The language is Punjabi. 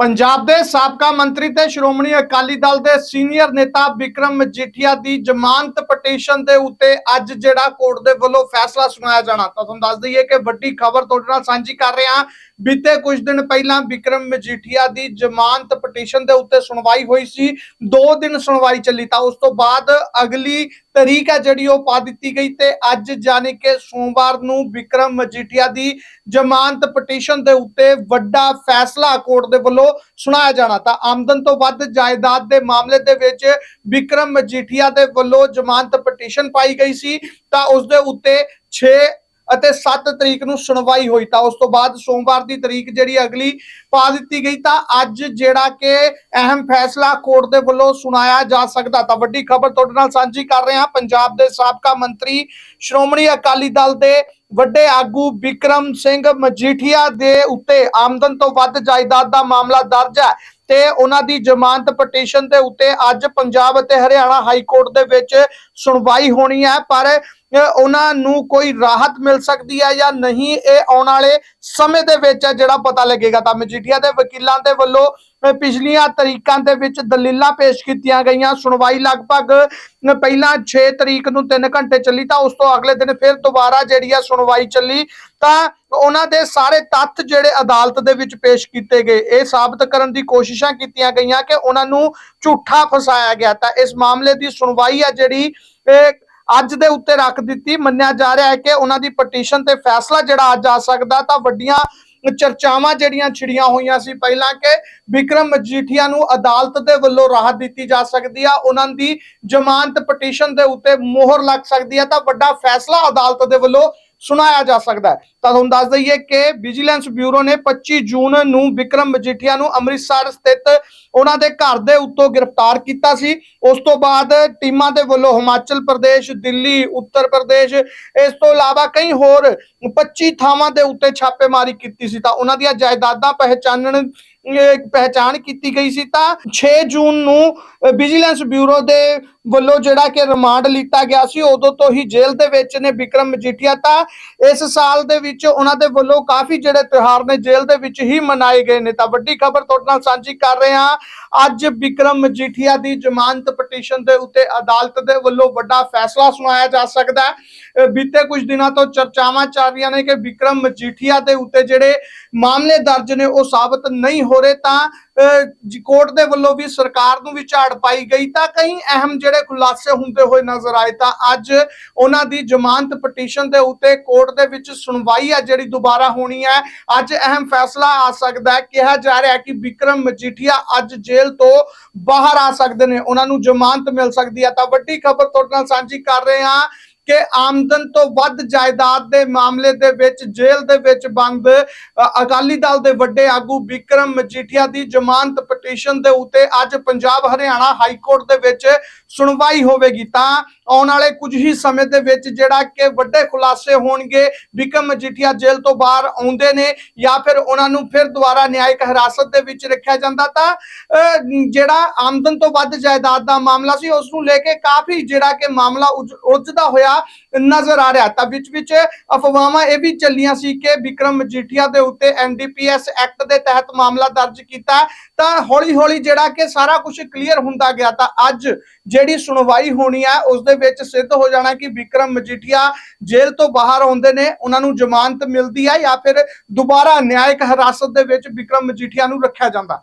ਪੰਜਾਬ ਦੇ ਸਾਬਕਾ ਮੰਤਰੀ ਤੇ ਸ਼੍ਰੋਮਣੀ ਅਕਾਲੀ ਦਲ ਦੇ ਸੀਨੀਅਰ ਨੇਤਾ ਵਿਕਰਮ ਮਜੀਠੀਆ ਦੀ ਜ਼ਮਾਨਤ ਪਟੀਸ਼ਨ ਦੇ ਉੱਤੇ ਅੱਜ ਜਿਹੜਾ ਕੋਰਟ ਦੇ ਵੱਲੋਂ ਫੈਸਲਾ ਸੁਣਾਇਆ ਜਾਣਾ, ਤਾਂ ਤੁਹਾਨੂੰ ਦੱਸ ਦਈਏ ਕਿ ਵੱਡੀ ਖਬਰ ਤੁਹਾਡੇ ਨਾਲ ਸਾਂਝੀ ਕਰ ਰਹੇ ਹਾਂ। ਬੀਤੇ ਕੁਝ ਦਿਨ ਪਹਿਲਾਂ ਵਿਕਰਮ ਮਜੀਠੀਆ ਦੀ ਜ਼ਮਾਨਤ ਪਟੀਸ਼ਨ ਦੇ ਉੱਤੇ ਸੁਣਵਾਈ ਹੋਈ ਸੀ 2 ਦਿਨ ਸੁਣਵਾਈ ਚੱਲੀ ਤਾਂ ਉਸ ਤੋਂ ਬਾਅਦ ਅਗਲੀ ਤਰੀਕ ਹੈ ਜਿਹੜੀ ਉਹ ਪਾ ਦਿੱਤੀ ਗਈ ਤੇ ਅੱਜ ਜਾਣੀ ਕਿ ਸੋਮਵਾਰ ਨੂੰ ਵਿਕਰਮ ਮਜੀਠੀਆ ਦੀ ਜ਼ਮਾਨਤ ਪਟੀਸ਼ਨ ਦੇ ਉੱਤੇ ਵੱਡਾ ਫੈਸਲਾ ਕੋਰਟ ਦੇ ਵੱਲੋਂ ਸੁਣਾਇਆ ਜਾਣਾ। ਤਾਂ ਆਮਦਨ ਤੋਂ ਵੱਧ ਜਾਇਦਾਦ ਦੇ ਮਾਮਲੇ ਦੇ ਵਿੱਚ ਵਿਕਰਮ ਮਜੀਠੀਆ ਦੇ ਵੱਲੋਂ ਜ਼ਮਾਨਤ ਪਟੀਸ਼ਨ ਪਾਈ ਗਈ ਸੀ। ਤਾਂ ਉਸ ਦੇ ਉੱਤੇ 6 ਅਤੇ 7 ਤਰੀਕ ਨੂੰ ਸੁਣਵਾਈ ਹੋਈ ਤਾਂ ਉਸ ਤੋਂ ਬਾਅਦ ਸੋਮਵਾਰ ਦੀ ਤਰੀਕ ਜਿਹੜੀ ਅਗਲੀ ਪਾ ਦਿੱਤੀ ਗਈ ਤਾਂ ਅੱਜ ਜਿਹੜਾ ਕਿ ਅਹਿਮ ਫੈਸਲਾ ਕੋਰਟ ਦੇ ਵੱਲੋਂ ਸੁਣਾਇਆ ਜਾ ਸਕਦਾ। ਤਾਂ ਵੱਡੀ ਖਬਰ ਤੁਹਾਡੇ ਨਾਲ ਸਾਂਝੀ ਕਰ ਰਹੇ ਹਾਂ। ਪੰਜਾਬ ਦੇ ਸਾਬਕਾ ਮੰਤਰੀ ਸ਼੍ਰੋਮਣੀ ਅਕਾਲੀ ਦਲ ਦੇ ਵੱਡੇ ਆਗੂ ਵਿਕਰਮ ਸਿੰਘ ਮਜੀਠੀਆ ਦੇ ਉੱਤੇ ਆਮਦਨ ਤੋਂ ਵੱਧ ਜਾਇਦਾਦ ਦਾ ਮਾਮਲਾ ਦਰਜ ਹੈ ਤੇ ਉਹਨਾਂ ਦੀ ਜ਼ਮਾਨਤ ਪਟੀਸ਼ਨ ਦੇ ਉੱਤੇ ਅੱਜ ਪੰਜਾਬ ਅਤੇ ਹਰਿਆਣਾ ਹਾਈ ਕੋਰਟ ਦੇ ਵਿੱਚ ਸੁਣਵਾਈ ਹੋਣੀ ਹੈ। ਪਰ ਉਹਨਾਂ ਨੂੰ ਕੋਈ ਰਾਹਤ ਮਿਲ ਸਕਦੀ ਹੈ ਜਾਂ ਨਹੀਂ, ਇਹ ਆਉਣ ਵਾਲੇ ਸਮੇਂ ਦੇ ਵਿੱਚ ਜਿਹੜਾ ਪਤਾ ਲੱਗੇਗਾ। ਤਾਂ ਮਜੀਠੀਆ ਦੇ ਵਕੀਲਾਂ ਦੇ ਵੱਲੋਂ ਪਿਛਲੀਆਂ ਤਰੀਕਾਂ ਦੇ ਵਿੱਚ ਦਲੀਲਾਂ ਪੇਸ਼ ਕੀਤੀਆਂ ਗਈਆਂ। ਸੁਣਵਾਈ ਲਗਭਗ ਪਹਿਲਾਂ 6 ਤਰੀਕ ਨੂੰ 3 ਘੰਟੇ ਚੱਲੀ, ਤਾਂ ਉਸ ਤੋਂ ਅਗਲੇ ਦਿਨ ਫਿਰ ਦੁਬਾਰਾ ਜਿਹੜੀ ਆ ਸੁਣਵਾਈ ਚੱਲੀ। ਤਾਂ ਉਹਨਾਂ ਦੇ ਸਾਰੇ ਤੱਥ ਜਿਹੜੇ ਅਦਾਲਤ ਦੇ ਵਿੱਚ ਪੇਸ਼ ਕੀਤੇ ਗਏ, ਇਹ ਸਾਬਤ ਕਰਨ ਦੀ ਕੋਸ਼ਿਸ਼ਾਂ ਕੀਤੀਆਂ ਗਈਆਂ ਕਿ ਉਹਨਾਂ ਨੂੰ ਝੂਠਾ ਫਸਾਇਆ ਗਿਆ। ਤਾਂ ਇਸ ਮਾਮਲੇ ਦੀ ਸੁਣਵਾਈ ਆ ਜਿਹੜੀ ਅੱਜ ਦੇ ਉੱਤੇ ਰੱਖ ਦਿੱਤੀ। ਮੰਨਿਆ ਜਾ ਰਿਹਾ ਹੈ ਕਿ ਉਹਨਾਂ ਦੀ ਪਟੀਸ਼ਨ ਤੇ ਫੈਸਲਾ ਜਿਹੜਾ ਅੱਜ ਆ ਸਕਦਾ, ਤਾਂ ਵੱਡੀਆਂ ਚਰਚਾਵਾਂ ਜਿਹੜੀਆਂ ਛਿੜੀਆਂ ਹੋਈਆਂ ਸੀ ਪਹਿਲਾਂ ਕਿ ਵਿਕਰਮ ਮਜੀਠੀਆ ਨੂੰ ਅਦਾਲਤ ਦੇ ਵੱਲੋਂ ਰਾਹਤ ਦਿੱਤੀ ਜਾ ਸਕਦੀ ਆ। ਉਹਨਾਂ ਦੀ ਜ਼ਮਾਨਤ ਪਟੀਸ਼ਨ ਦੇ ਉੱਤੇ ਮੋਹਰ ਲੱਗ ਸਕਦੀ ਹੈ ਤਾਂ ਵੱਡਾ ਫੈਸਲਾ ਅਦਾਲਤ ਦੇ ਵੱਲੋਂ ਸੁਣਾਇਆ ਜਾ ਸਕਦਾ ਹੈ। ਤਾਂ ਤੁਹਾਨੂੰ ਦੱਸ ਦਈਏ ਕਿ ਵਿਜੀਲੈਂਸ ਬਿਊਰੋ ਨੇ 25 ਜੂਨ ਨੂੰ ਵਿਕਰਮ ਮਜੀਠੀਆ ਨੂੰ ਅੰਮ੍ਰਿਤਸਰ ਸਥਿਤ ਉਹਨਾਂ ਦੇ ਘਰ ਦੇ ਉੱਤੋਂ ਗ੍ਰਿਫਤਾਰ ਕੀਤਾ ਸੀ। ਉਸ ਤੋਂ ਬਾਅਦ ਟੀਮਾਂ ਦੇ ਵੱਲੋਂ ਹਿਮਾਚਲ ਪ੍ਰਦੇਸ਼, ਦਿੱਲੀ, ਉੱਤਰ ਪ੍ਰਦੇਸ਼, ਇਸ ਤੋਂ ਇਲਾਵਾ ਕਈ ਹੋਰ 25 ਥਾਵਾਂ ਦੇ ਉੱਤੇ ਛਾਪੇਮਾਰੀ ਕੀਤੀ ਸੀ। ਤਾਂ ਉਹਨਾਂ ਦੀਆਂ ਜਾਇਦਾਦਾਂ ਪਹਿਚਾਨਣ, ਅਹ, ਪਹਿਚਾਣ ਕੀਤੀ ਗਈ ਸੀ। ਤਾਂ 6 ਜੂਨ ਨੂੰ ਵਿਜੀਲੈਂਸ ਬਿਊਰੋ ਦੇ ਵੱਲੋਂ ਜਿਹੜਾ ਕਿ ਰਿਮਾਂਡ ਲਿੱਤਾ ਗਿਆ ਸੀ, ਉਦੋਂ ਤੋਂ ਹੀ ਜੇਲ੍ਹ ਦੇ ਵਿੱਚ ਨੇ ਵਿਕਰਮ ਮਜੀਠੀਆ ਤਾਂ ਇਸ ਸਾਲ ਦੇ ਵਿੱਚ ਉਹਨਾਂ ਦੇ ਵੱਲੋਂ ਕਾਫੀ ਜਿਹੜੇ ਤਿਉਹਾਰ ਨੇ ਜੇਲ੍ਹ ਦੇ ਵਿੱਚ ਹੀ ਮਨਾਏ ਗਏ ਨੇ। ਤਾਂ ਵੱਡੀ ਖਬਰ ਤੁਹਾਡੇ ਨਾਲ ਸਾਂਝੀ ਕਰ ਰਹੇ ਹਾਂ, ਅੱਜ ਵਿਕਰਮ ਮਜੀਠੀਆ ਦੀ ਜ਼ਮਾਨਤ ਪਟੀਸ਼ਨ ਦੇ ਉੱਤੇ ਅਦਾਲਤ ਦੇ ਵੱਲੋਂ ਵੱਡਾ ਫੈਸਲਾ ਸੁਣਾਇਆ ਜਾ ਸਕਦਾ ਹੈ। ਬੀਤੇ ਕੁਝ ਦਿਨਾਂ ਤੋਂ ਚਰਚਾਵਾਂ ਚੱਲ ਰਹੀਆਂ ਨੇ ਕਿ ਵਿਕਰਮ ਮਜੀਠੀਆ ਦੇ ਉੱਤੇ ਜਿਹੜੇ ਮਾਮਲੇ ਦਰਜ ਨੇ, ਉਹ ਸਾਬਤ ਨਹੀਂ ਹੋ ਰਹੇ ਤਾਂ ਕੋਰਟ ਦੇ ਵੱਲੋਂ ਵੀ ਸਰਕਾਰ ਨੂੰ ਵੀ ਝਾੜ ਪਾਈ ਗਈ ਤਾਂ ਕਈ ਅਹਿਮ ਜਿਹੜੇ ਖੁਲਾਸੇ ਹੁੰਦੇ ਹੋਏ ਨਜ਼ਰ ਆਏ ਤਾਂ ਅੱਜ ਉਹਨਾਂ ਦੀ ਜ਼ਮਾਨਤ ਪਟੀਸ਼ਨ ਦੇ ਉੱਤੇ ਕੋਰਟ ਦੇ ਵਿੱਚ ਸੁਣਵਾਈ ਹੈ ਜਿਹੜੀ ਦੁਬਾਰਾ ਹੋਣੀ ਹੈ ਅੱਜ ਅਹਿਮ ਫੈਸਲਾ ਆ ਸਕਦਾ ਹੈ, ਕਿਹਾ ਜਾ ਰਿਹਾ ਕਿ ਵਿਕਰਮ ਮਜੀਠੀਆ ਅੱਜ ਜੇਲ੍ਹ ਤੋਂ ਬਾਹਰ ਆ ਸਕਦੇ ਨੇ। ਉਹਨਾਂ ਨੂੰ ਜ਼ਮਾਨਤ ਮਿਲ ਸਕਦੀ ਹੈ ਤਾਂ ਵੱਡੀ ਖਬਰ ਤੁਹਾਡੇ ਨਾਲ ਸਾਂਝੀ ਕਰ ਰਹੇ ਹਾਂ। ਕਿ ਆਮਦਨ ਤੋਂ ਵੱਧ ਜਾਇਦਾਦ ਦੇ ਮਾਮਲੇ ਦੇ ਵਿੱਚ ਜੇਲ੍ਹ ਦੇ ਵਿੱਚ ਬੰਦ ਅਕਾਲੀ ਦਲ ਦੇ ਵੱਡੇ ਆਗੂ ਵਿਕਰਮ ਮਜੀਠੀਆ ਦੀ ਜ਼ਮਾਨਤ ਪਟੀਸ਼ਨ ਦੇ ਉੱਤੇ ਅੱਜ ਪੰਜਾਬ ਹਰਿਆਣਾ ਹਾਈ ਕੋਰਟ ਦੇ ਵਿੱਚ ਸੁਣਵਾਈ ਹੋਵੇਗੀ। ਤਾਂ ਆਉਣ ਵਾਲੇ ਕੁਝ ਹੀ ਸਮੇਂ ਦੇ ਵਿੱਚ ਜਿਹੜਾ ਕਿ ਵੱਡੇ ਖੁਲਾਸੇ ਹੋਣਗੇ ਵਿਕਰਮ ਮਜੀਠੀਆ ਜੇਲ੍ਹ ਤੋਂ ਬਾਹਰ ਆਉਂਦੇ ਨੇ ਜਾਂ ਫਿਰ ਉਹਨਾਂ ਨੂੰ ਫਿਰ ਦੁਬਾਰਾ ਨਿਆਇਕ ਹਿਰਾਸਤ ਦੇ ਵਿੱਚ ਰੱਖਿਆ ਜਾਂਦਾ ਤਾਂ ਜਿਹੜਾ ਆਮਦਨ ਤੋਂ ਵੱਧ ਜਾਇਦਾਦ ਦਾ ਮਾਮਲਾ ਸੀ, ਉਸ ਨੂੰ ਲੈ ਕੇ ਕਾਫੀ ਜਿਹੜਾ ਕਿ ਮਾਮਲਾ ਉਜ- ਉਲਝਦਾ ਹੋਇਆ ਨਜ਼ਰ ਆ ਰਿਹਾ। ਤਾਂ ਵਿੱਚ ਵਿੱਚ ਅਫਵਾਹਾਂ ਇਹ ਵੀ ਚੱਲੀਆਂ ਸੀ ਕਿ ਵਿਕਰਮ ਮਜੀਠੀਆ ਦੇ ਉੱਤੇ ਐਨਡੀਪੀਐਸ ਐਕਟ ਦੇ ਤਹਿਤ ਮਾਮਲਾ ਦਰਜ ਕੀਤਾ। ਤਾਂ ਹੌਲੀ ਹੌਲੀ ਜਿਹੜਾ ਕਿ ਸਾਰਾ ਕੁਝ ਕਲੀਅਰ ਹੁੰਦਾ ਗਿਆ। ਤਾਂ ਅੱਜ ਜਿਹੜੀ ਸੁਣਵਾਈ ਹੋਣੀ ਹੈ ਉਸ ਦੇ ਵਿੱਚ ਸਿੱਧ ਹੋ ਜਾਣਾ ਕਿ ਵਿਕਰਮ ਮਜੀਠੀਆ ਜੇਲ੍ਹ ਤੋਂ ਬਾਹਰ ਆਉਂਦੇ ਨੇ, ਉਹਨਾਂ ਨੂੰ ਜ਼ਮਾਨਤ ਮਿਲਦੀ ਹੈ ਜਾਂ ਫਿਰ ਦੁਬਾਰਾ ਨਿਆਇਕ ਹਿਰਾਸਤ ਦੇ ਵਿੱਚ ਵਿਕਰਮ ਮਜੀਠੀਆ ਨੂੰ ਰੱਖਿਆ ਜਾਂਦਾ।